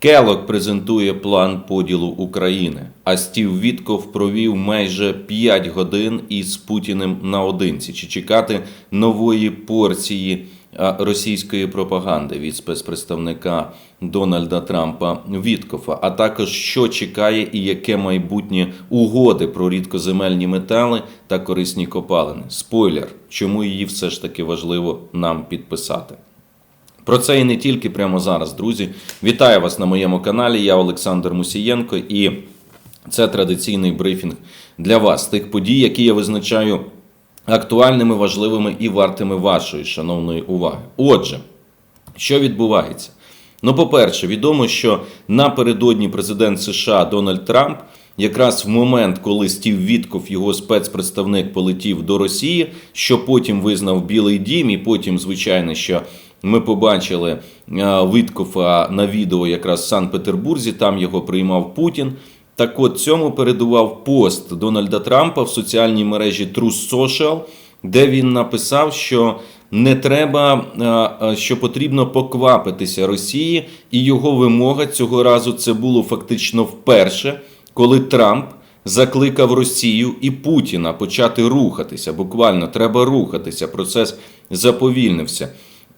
Келок презентує план поділу України, а Стів Вітков провів майже 5 годин із Путіним наодинці. Чи чекати нової порції російської пропаганди від спецпредставника Дональда Трампа Віткофа, а також що чекає і яке майбутнє угоди про рідкоземельні метали та корисні копалини? Спойлер, чому її все ж таки важливо нам підписати. Про це і не тільки прямо зараз, друзі. Вітаю вас на моєму каналі. Я Олександр Мусієнко, і це традиційний брифінг для вас тих подій, які я визначаю актуальними, важливими і вартими вашої шановної уваги. Отже, що відбувається? Ну, по-перше, відомо, що напередодні президент США Дональд Трамп, якраз в момент, коли Стів Вітков, його спецпредставник, полетів до Росії, що потім визнав Білий Дім, і потім, звичайно, що ми побачили е, Віткофа на відео якраз в Санкт-Петербурзі, там його приймав Путін. Так от цьому передував пост Дональда Трампа в соціальній мережі True Social, де він написав, що не треба, а, а, що потрібно поквапитися Росії, і його вимога цього разу це було фактично вперше, коли Трамп закликав Росію і Путіна почати рухатися. Буквально треба рухатися. Процес заповільнився.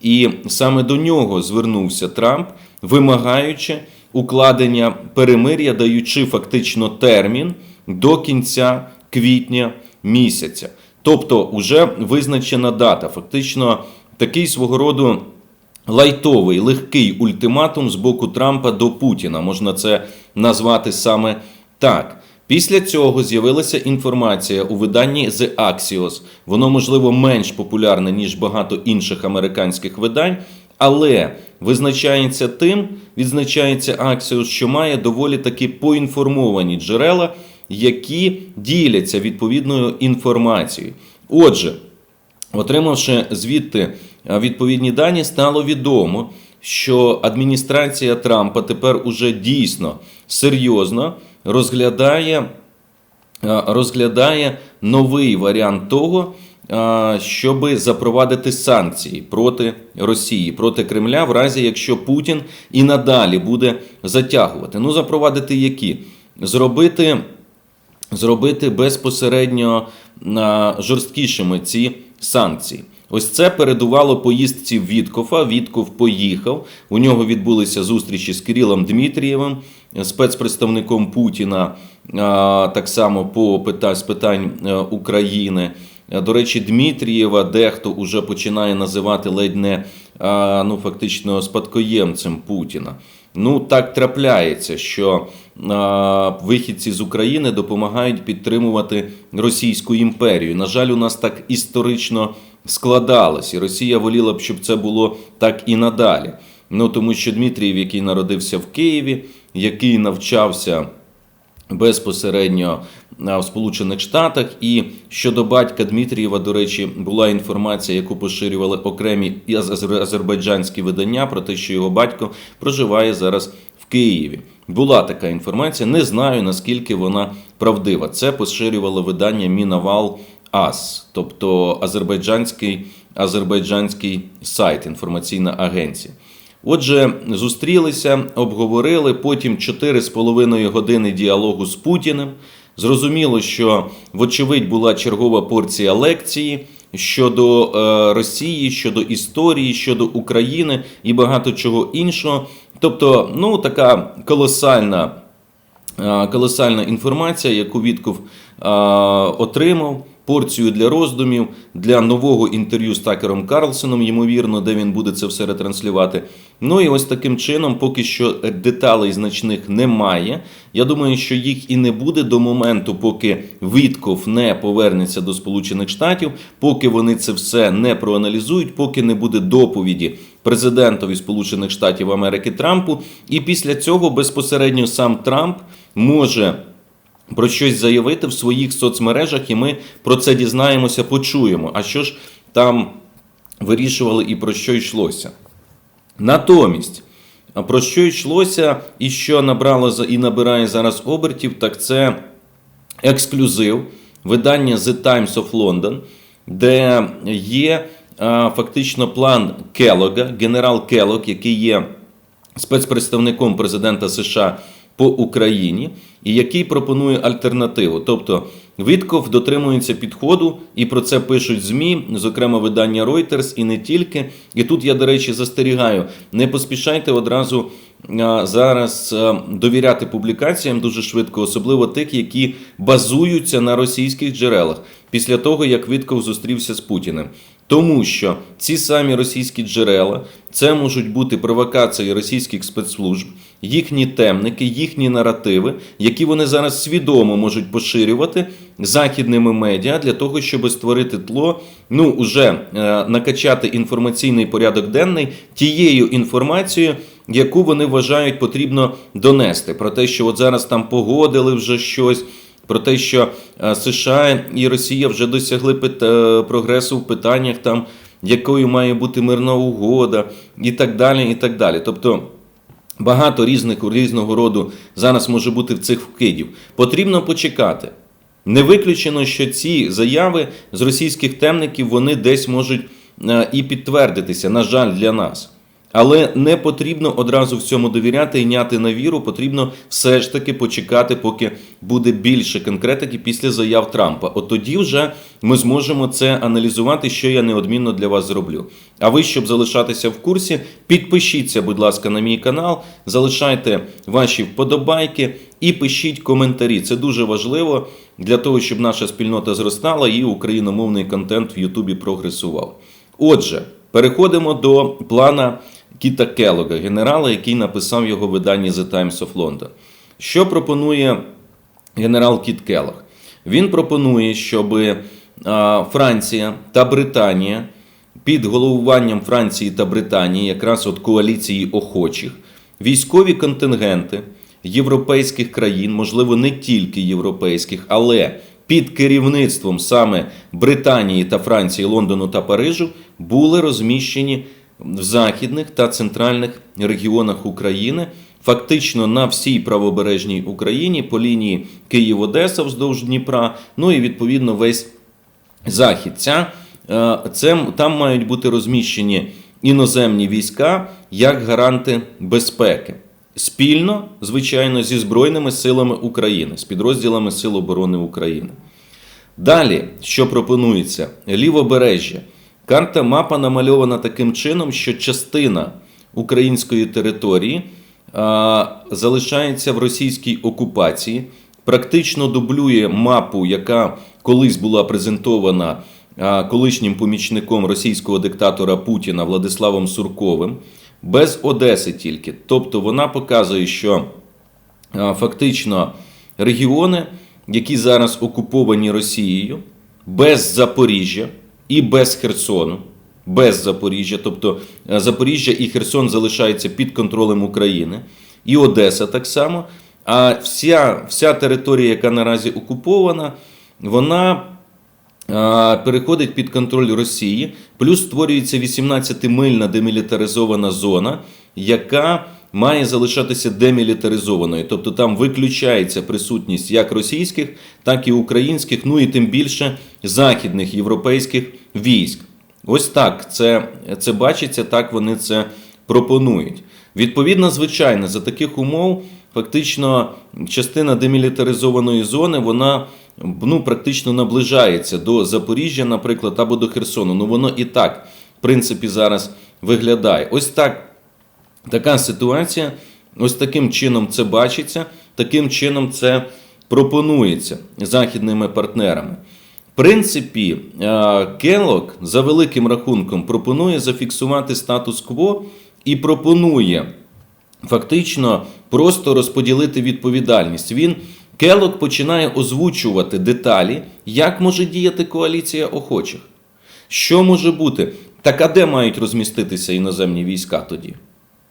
І саме до нього звернувся Трамп, вимагаючи укладення перемир'я, даючи фактично термін до кінця квітня місяця. Тобто, вже визначена дата. Фактично, такий свого роду лайтовий, легкий ультиматум з боку Трампа до Путіна. Можна це назвати саме так. Після цього з'явилася інформація у виданні The Axios. Воно, можливо, менш популярне, ніж багато інших американських видань, але визначається тим, відзначається Axios, що має доволі таки поінформовані джерела, які діляться відповідною інформацією. Отже, Отримавши звідти відповідні дані, стало відомо, що адміністрація Трампа тепер уже дійсно серйозно розглядає, розглядає новий варіант того, а, щоби запровадити санкції проти Росії, проти Кремля, в разі якщо Путін і надалі буде затягувати. Ну, запровадити які? Зробити зробити безпосередньо жорсткішими ці санкції. Ось це передувало поїздці Віткофа. Вітков поїхав. У нього відбулися зустрічі з Кирилом Дмитрієвим, спецпредставником Путіна, так само по питань з питань е, України. Е, До речі, Дмитрієва дехто вже починає називати ледь не ну, фактично спадкоємцем Путіна. Ну, так трапляється, що вихідці з України допомагають підтримувати Російську імперію. На жаль, у нас так історично складалось, і Росія воліла б, щоб це було так і надалі. Ну тому що Дмитрієв, який народився в Києві, який навчався безпосередньо в Сполучених Штатах. І щодо батька Дмитрієва, до речі, була інформація, яку поширювали окремі азербайджанські видання про те, що його батько проживає зараз в Києві. Була така інформація. Не знаю наскільки вона правдива. Це поширювало видання Мінавал АС, тобто азербайджанський, азербайджанський сайт, інформаційна агенція. Отже, зустрілися, обговорили потім 4,5 години діалогу з Путіним. Зрозуміло, що, вочевидь, була чергова порція лекції щодо е, Росії, щодо історії, щодо України і багато чого іншого. Тобто, ну така колосальна Е, колосальна інформація, яку Вітков е, отримав. Порцію для роздумів для нового інтерв'ю з Такером Карлсоном, ймовірно, де він буде це все ретранслювати. Ну і ось таким чином, поки що деталей значних немає. Я думаю, що їх і не буде до моменту, поки Вітков не повернеться до Сполучених Штатів, поки вони це все не проаналізують, поки не буде доповіді президентові Сполучених Штатів Америки Трампу. І після цього безпосередньо сам Трамп може про щось заявити в своїх соцмережах, і ми про це дізнаємося, почуємо. А що ж там вирішували і про що йшлося? Натомість, про що йшлося і що набрало і набирає зараз обертів, так це ексклюзив видання The Times of London, де є фактично план Келога, генерал Келог, який є спецпредставником президента США по Україні, і який пропонує альтернативу. Тобто Вітков дотримується підходу, і про це пишуть ЗМІ, зокрема видання Reuters, і не тільки. І тут я, до речі, застерігаю: не поспішайте одразу зараз довіряти публікаціям дуже швидко, особливо тих, які базуються на російських джерелах після того, як Вітков зустрівся з Путіним. Тому що ці самі російські джерела це можуть бути провокації російських спецслужб, їхні темники, їхні наративи, які вони зараз свідомо можуть поширювати західними медіа для того, щоб створити тло, ну уже е, накачати інформаційний порядок денний тією інформацією, яку вони вважають потрібно донести. Про те, що от зараз там погодили вже щось. Про те, що е, США і Росія вже досягли е, прогресу в питаннях, там, якою має бути мирна угода, і так далі. і так далі. Тобто багато різних різного роду зараз може бути в цих вкидів. Потрібно почекати. Не виключено, що ці заяви з російських темників вони десь можуть е, і підтвердитися, на жаль, для нас. Але не потрібно одразу всьому довіряти і няти на віру. Потрібно все ж таки почекати, поки буде більше конкретики після заяв Трампа. От тоді вже ми зможемо це аналізувати, що я неодмінно для вас зроблю. А ви, щоб залишатися в курсі, підпишіться, будь ласка, на мій канал, залишайте ваші вподобайки і пишіть коментарі. Це дуже важливо для того, щоб наша спільнота зростала і україномовний контент в Ютубі прогресував. Отже, переходимо до плана Кіта Келога, генерала, який написав його в виданні The Times of London. Що пропонує генерал Кіт Келог? Він пропонує, щоб Франція та Британія під головуванням Франції та Британії, якраз от коаліції охочих, військові контингенти європейських країн, можливо, не тільки європейських, але під керівництвом саме Британії та Франції, Лондону та Парижу були розміщені в західних та центральних регіонах України. Фактично на всій правобережній Україні по лінії Київ-Одеса вздовж Дніпра, ну і відповідно весь захід. Ця, е, це, там мають бути розміщені іноземні війська як гаранти безпеки. Спільно, звичайно, зі Збройними силами України, з підрозділами Сил оборони України. Далі, що пропонується? Лівобережжя. Карта мапа намальована таким чином, що частина української території а, залишається в російській окупації, практично дублює мапу, яка колись була презентована а, колишнім помічником російського диктатора Путіна Владиславом Сурковим, без Одеси тільки. Тобто вона показує, що а, фактично регіони, які зараз окуповані Росією, без Запоріжжя і без Херсону, без Запоріжжя, тобто е, Запоріжжя і Херсон залишаються під контролем України, і Одеса так само. А вся, вся територія, яка наразі окупована, вона переходить під контроль Росії, плюс створюється 18-мильна демілітаризована зона, яка має залишатися демілітаризованою. Тобто там виключається присутність як російських, так і українських, ну і тим більше західних європейських військ. Ось так це, це бачиться, так вони це пропонують. Відповідно, звичайно, за таких умов фактично частина демілітаризованої зони вона ну, практично наближається до Запоріжжя, наприклад, або до Херсону. Ну воно і так, в принципі, зараз виглядає. Ось так така ситуація. Ось таким чином це бачиться, таким чином це пропонується західними партнерами. Принципі, е, за великим рахунком пропонує зафіксувати статус-кво і пропонує фактично просто розподілити відповідальність. Він Келлог починає озвучувати деталі, як може діяти коаліція охочих. Що може бути? Так а де мають розміститися іноземні війська тоді?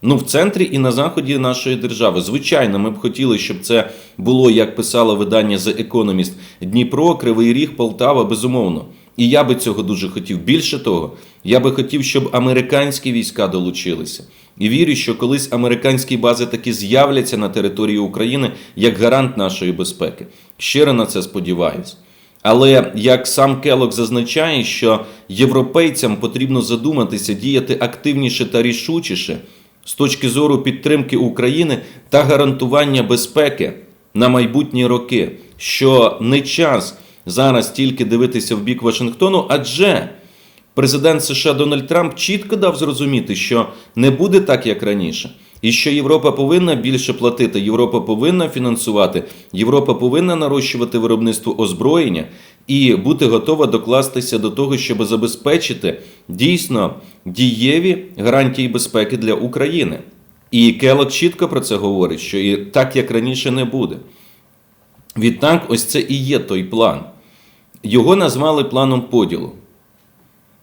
Ну, в центрі і на заході нашої держави. Звичайно, ми б хотіли, щоб це було, як писало видання The Economist, Дніпро, Кривий Ріг, Полтава, безумовно. І я би цього дуже хотів. Більше того, я би хотів, щоб американські війська долучилися. І вірю, що колись американські бази таки з'являться на території України як гарант нашої безпеки. Щиро на це сподіваюся. Але як сам Келок зазначає, що європейцям потрібно задуматися, діяти активніше та рішучіше з точки зору підтримки України та гарантування безпеки на майбутні роки, що не час зараз тільки дивитися в бік Вашингтону, адже президент США Дональд Трамп чітко дав зрозуміти, що не буде так, як раніше. І що Європа повинна більше платити, Європа повинна фінансувати, Європа повинна нарощувати виробництво озброєння і бути готова докластися до того, щоб забезпечити дійсно дієві гарантії безпеки для України. І Келок чітко про це говорить, що і так як раніше не буде. Відтак, ось це і є той план. Його назвали планом поділу.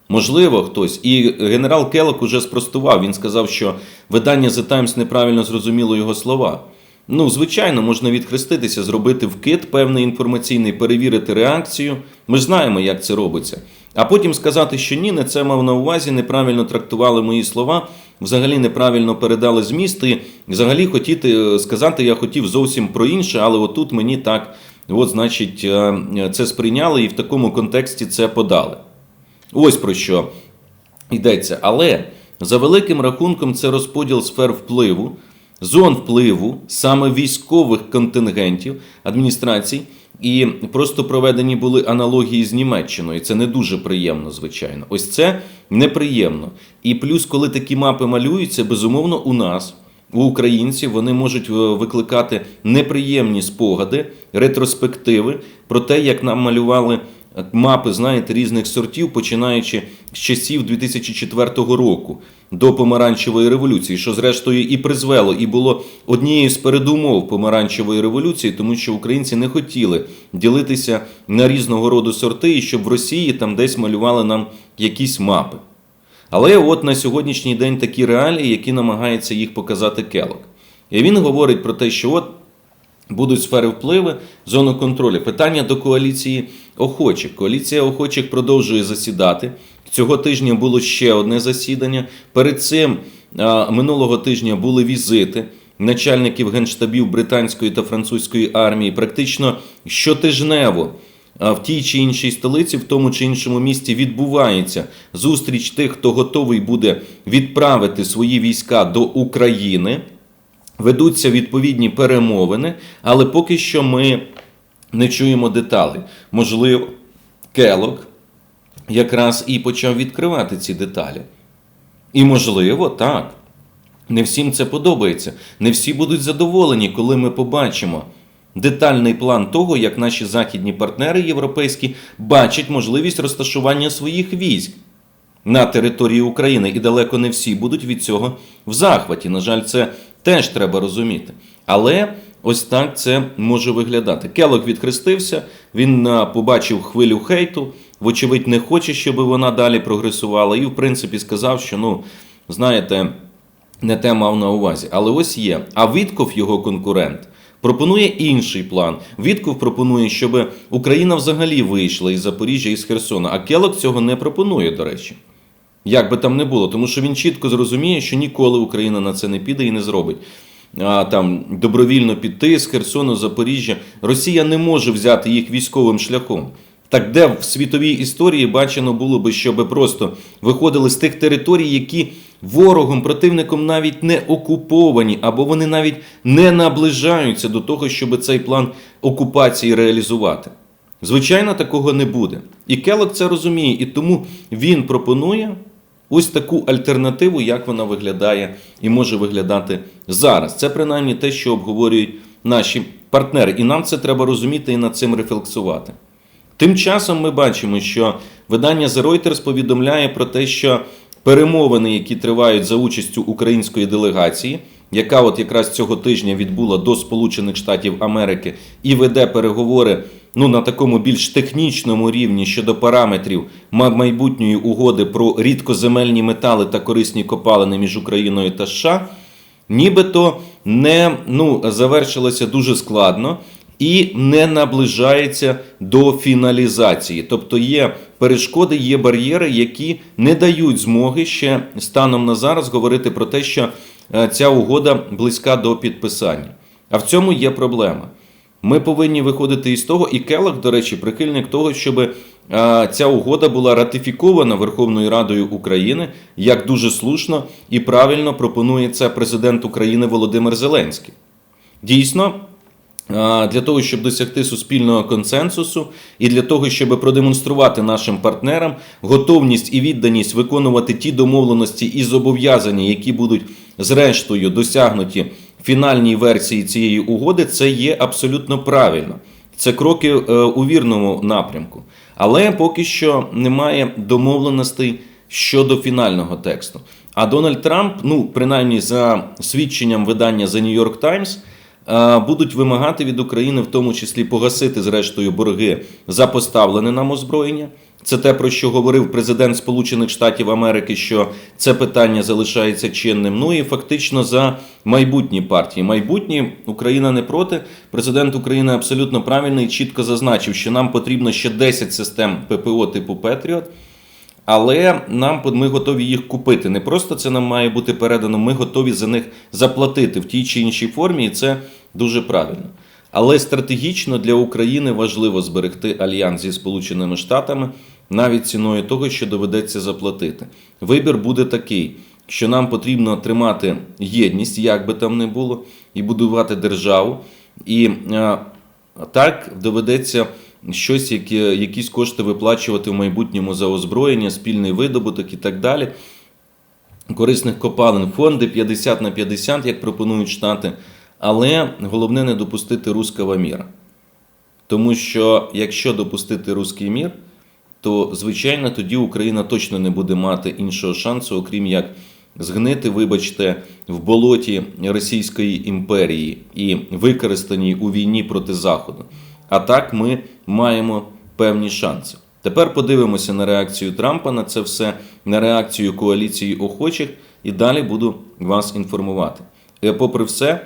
Можливо, хтось. І генерал Келок уже спростував. Він сказав, що видання The Times неправильно зрозуміло його слова. Ну, звичайно, можна відхреститися, зробити вкид певний інформаційний, перевірити реакцію. Ми ж знаємо, як це робиться. А потім сказати, що ні, не це мав на увазі, неправильно трактували мої слова, взагалі неправильно передали зміст. І взагалі хотіти е, сказати, я хотів зовсім про інше, але отут мені так, от, значить, е, це сприйняли і в такому контексті це подали. Ось про що йдеться. Але за великим рахунком це розподіл сфер впливу, зон впливу, саме військових контингентів адміністрацій. І просто проведені були аналогії з Німеччиною. Це не дуже приємно, звичайно. Ось це неприємно. І плюс, коли такі мапи малюються, безумовно, у нас, у українців, вони можуть е, викликати неприємні спогади, ретроспективи про те, як нам малювали мапи, знаєте, різних сортів, починаючи з часів 2004 року до помаранчевої революції, що зрештою і призвело, і було однією з передумов помаранчевої революції, тому що українці не хотіли ділитися на різного роду сорти, і щоб в Росії там десь малювали нам якісь мапи. Але от на сьогоднішній день такі реалії, які намагається їх показати Келок. І він говорить про те, що от будуть сфери впливу, зону контролю. Питання до коаліції охочих. Коаліція охочих продовжує засідати. Цього тижня було ще одне засідання. Перед цим минулого тижня були візити начальників генштабів британської та французької армії. Практично щотижнево в тій чи іншій столиці, в тому чи іншому місті відбувається зустріч тих, хто готовий буде відправити свої війська до України. Ведуться відповідні перемовини, але поки що ми не чуємо деталей. Можливо, Келок якраз і почав відкривати ці деталі. І, можливо, так. Не всім це подобається. Не всі будуть задоволені, коли ми побачимо детальний план того, як наші західні партнери європейські бачать можливість розташування своїх військ на території України. І далеко не всі будуть від цього в захваті. На жаль, це теж треба розуміти. Але ось так це може виглядати. Келок відхрестився, він побачив хвилю хейту, вочевидь, не хоче, щоб вона далі прогресувала, і, в принципі, сказав, що, ну, знаєте, не те мав на увазі. Але ось є. А Вітков, його конкурент, пропонує інший план. Вітков пропонує, щоб Україна взагалі вийшла із Запоріжжя і з Херсона. А Келок цього не пропонує, до речі. Як би там не було, тому що він чітко зрозуміє, що ніколи Україна на це не піде і не зробить. А, там добровільно піти з Херсону, Запоріжжя. Росія не може взяти їх військовим шляхом. Так де в світовій історії бачено було би, щоб просто виходили з тих територій, які ворогом, противником навіть не окуповані, або вони навіть не наближаються до того, щоб цей план окупації реалізувати. Звичайно, такого не буде. І Келок це розуміє, і тому він пропонує ось таку альтернативу, як вона виглядає і може виглядати зараз. Це принаймні те, що обговорюють наші партнери. І нам це треба розуміти і над цим рефлексувати. Тим часом ми бачимо, що видання The Reuters повідомляє про те, що перемовини, які тривають за участю української делегації, яка от якраз цього тижня відбула до Сполучених Штатів Америки і веде переговори ну, на такому більш технічному рівні щодо параметрів майбутньої угоди про рідкоземельні метали та корисні копалини між Україною та США, нібито не ну, завершилося дуже складно і не наближається до фіналізації. Тобто є перешкоди, є бар'єри, які не дають змоги ще станом на зараз говорити про те, що е, ця угода близька до підписання. А в цьому є проблема. Ми повинні виходити із того, і Келлог, до речі, прихильник того, щоб е, ця угода була ратифікована Верховною Радою України, як дуже слушно і правильно пропонує це президент України Володимир Зеленський. Дійсно, для того, щоб досягти суспільного консенсусу, і для того, щоб продемонструвати нашим партнерам готовність і відданість виконувати ті домовленості і зобов'язання, які будуть зрештою досягнуті фінальній версії цієї угоди, це є абсолютно правильно. Це кроки е, у вірному напрямку. Але поки що немає домовленостей щодо фінального тексту. А Дональд Трамп, ну принаймні за свідченням видання The New York Times, е, будуть вимагати від України, в тому числі погасити зрештою борги за поставлене нам озброєння. Це те, про що говорив президент Сполучених Штатів Америки, що це питання залишається чинним. Ну і фактично за майбутні партії. Майбутні Україна не проти. Президент України абсолютно правильно і чітко зазначив, що нам потрібно ще 10 систем ППО типу Петріот. Але нам ми готові їх купити. Не просто це нам має бути передано, ми готові за них заплатити в тій чи іншій формі, і це дуже правильно. Але стратегічно для України важливо зберегти альянс зі Сполученими Штатами навіть ціною того, що доведеться заплатити. Вибір буде такий, що нам потрібно тримати єдність, як би там не було, і будувати державу. І е, так доведеться щось, які, якісь кошти виплачувати в майбутньому за озброєння, спільний видобуток і так далі. Корисних копалин фонди 50 на 50, як пропонують штати. Але головне не допустити руского міра. Тому що якщо допустити руський мір, то звичайно тоді Україна точно не буде мати іншого шансу, окрім як згнити, вибачте, в болоті Російської імперії і використаній у війні проти Заходу. А так ми маємо певні шанси. Тепер подивимося на реакцію Трампа на це все, на реакцію коаліції охочих, і далі буду вас інформувати. Е, Попри все,